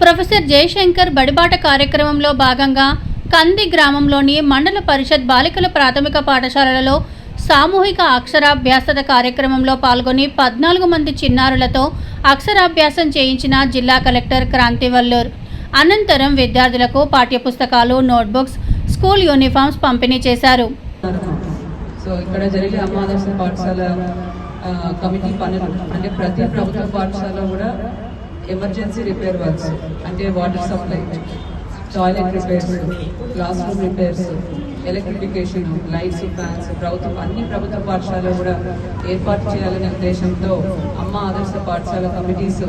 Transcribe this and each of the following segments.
Professor Jayashankar బడిబాట కార్యక్రమంలో భాగంగా కంది గ్రామంలోని మండల పరిషత్ బాలికల ప్రాథమిక పాఠశాలలలో సామూహిక అక్షరాభ్యాసత కార్యక్రమంలో పాల్గొని పద్నాలుగు మంది చిన్నారులతో అక్షరాభ్యాసం చేయించిన జిల్లా కలెక్టర్ క్రాంతివల్లూర్. అనంతరం విద్యార్థులకు పాఠ్యపుస్తకాలు నోట్బుక్స్ స్కూల్ యూనిఫామ్స్ పంపిణీ చేశారు. సో ఇక్కడ జరిగే అమ్మ పాఠశాల కమిటీ పనులు అంటే ప్రతి ప్రభుత్వ పాఠశాల కూడా ఎమర్జెన్సీ రిపేర్ వర్క్స్ అంటే water supply toilet repairs class room repairs electrification lights fans ప్రభుత్వం అన్ని ప్రభుత్వ పాఠశాలలు కూడా ఏర్పాటు చేయాలనే ఉద్దేశంతో అమ్మ ఆదర్శ పాఠశాల కమిటీస్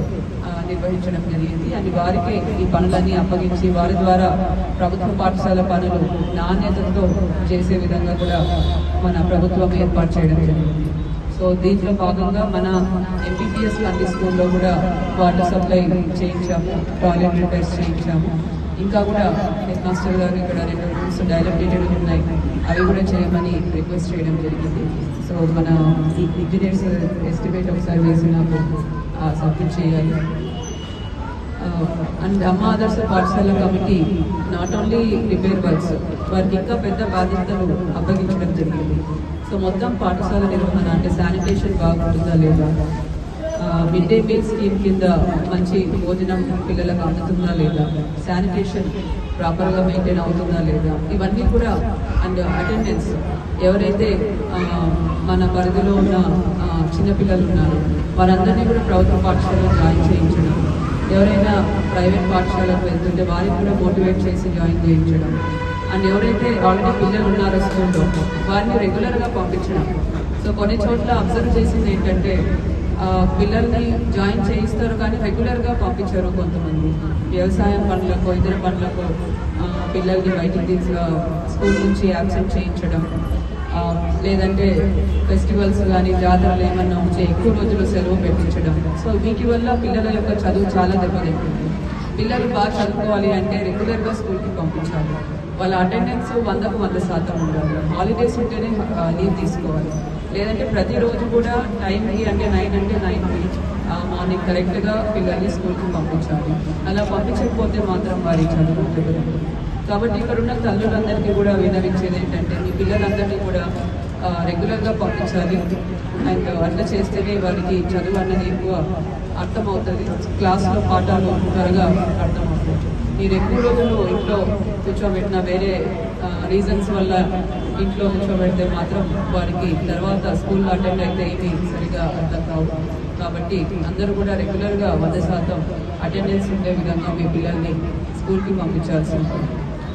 నిర్వహించడం జరిగింది. అని వారికే ఈ పనులన్నీ అప్పగించి వారి ద్వారా ప్రభుత్వ పాఠశాల పనులు నాణ్యతతో చేసే విధంగా కూడా మన ప్రభుత్వం ఏర్పాటు చేయడం జరిగింది. సో దీంట్లో భాగంగా మన ఎంపీపీఎస్ లాంటి స్కూల్లో కూడా వాటర్ సప్లై చేయించాము టాయిలెట్ రిపేర్స్ చేయించాము. ఇంకా కూడా హెడ్ మాస్టర్ గారు ఇక్కడ రెండు రూమ్స్ డైలెక్టెడ్ ఉన్నాయి. అవి కూడా చేయమని రిక్వెస్ట్ చేయడం జరిగింది. సో మన ఇంజనీర్స్ ఎస్టిమేట్ ఒకసారి వేసి నాకు సబ్మిట్ చేయాలి. అండ్ అమ్మ ఆదర్శ పాఠశాల committee not only repair works వారికి ఇంకా పెద్ద బాధ్యతలు అప్పగించడం జరిగింది. సో మొత్తం పాఠశాల నిర్వహణ అంటే శానిటేషన్ బాగుంటుందా లేదా? మిడ్ డే మీల్ స్కీమ్ కింద మంచి భోజనం పిల్లలకు అందుతుందా లేదా? శానిటేషన్ ప్రాపర్గా మెయింటైన్ అవుతుందా లేదా? ఇవన్నీ కూడా అండ్ అటెండెన్స్ ఎవరైతే మన పరిధిలో ఉన్న చిన్నపిల్లలు ఉన్నారో వారందరినీ కూడా ప్రభుత్వ పాఠశాలలో జాయిన్ చేయించడం ఎవరైనా ప్రైవేట్ పాఠశాలకు వెళ్తుంటే వారికి కూడా మోటివేట్ చేసి జాయిన్ చేయించడం. అండ్ ఎవరైతే ఆల్రెడీ పిల్లలు ఉన్నారో స్కూల్లో వారిని రెగ్యులర్గా పంపించడం. సో కొన్ని చోట్ల అబ్జర్వ్ చేసింది ఏంటంటే పిల్లల్ని జాయిన్ చేయిస్తారు కానీ రెగ్యులర్గా పంపించారు కొంతమంది. వ్యవసాయం పనులకు ఇతర పనులకు పిల్లల్ని బయటికి తీసుకు స్కూల్ నుంచి యాబ్సెంట్ చేయించడం. లేదంటే ఫెస్టివల్స్ కానీ జాతరలు ఏమన్నా ఉంటే ఎక్కువ రోజులు సెలవు పెట్టించడం. సో వీటి వల్ల పిల్లల యొక్క చదువు చాలా దెబ్బతింటుంది. పిల్లలు బాగా చదువుకోవాలి అంటే రెగ్యులర్గా స్కూల్కి పంపించాలి. వాళ్ళ అటెండెన్స్ వందకు వంద శాతం ఉండాలి. హాలిడేస్ ఉంటేనే లీవ్ తీసుకోవాలి. లేదంటే ప్రతిరోజు కూడా టైంకి అంటే నైన్ అంటే నైన్కి మార్నింగ్ కరెక్ట్గా పిల్లల్ని స్కూల్కి పంపించాలి. అలా పంపించకపోతే మాత్రం వారి చదువు కాబట్టి ఇక్కడ ఉన్న తల్లులందరికీ కూడా వినవించేది ఏంటంటే మీ పిల్లలందరినీ కూడా రెగ్యులర్గా పంపించాలి. అండ్ అట్లా చేస్తేనే వారికి చదువు అన్నది ఎక్కువ అర్థమవుతుంది. క్లాస్లో పాఠాలు త్వరగా అర్థమవుతుంది మీరు ఎక్కువ రోజులు ఇంట్లో కూర్చోబెట్టిన వేరే రీజన్స్ వల్ల ఇంట్లో కూర్చోబెడితే మాత్రం వారికి తర్వాత స్కూల్లో అటెండ్ అయితే ఏమీ సరిగా అర్థం కావు. కాబట్టి అందరూ కూడా రెగ్యులర్గా వంద శాతం అటెండెన్స్ ఉండే విధంగా మీ పిల్లల్ని స్కూల్కి పంపించాల్సి ఉంటుంది.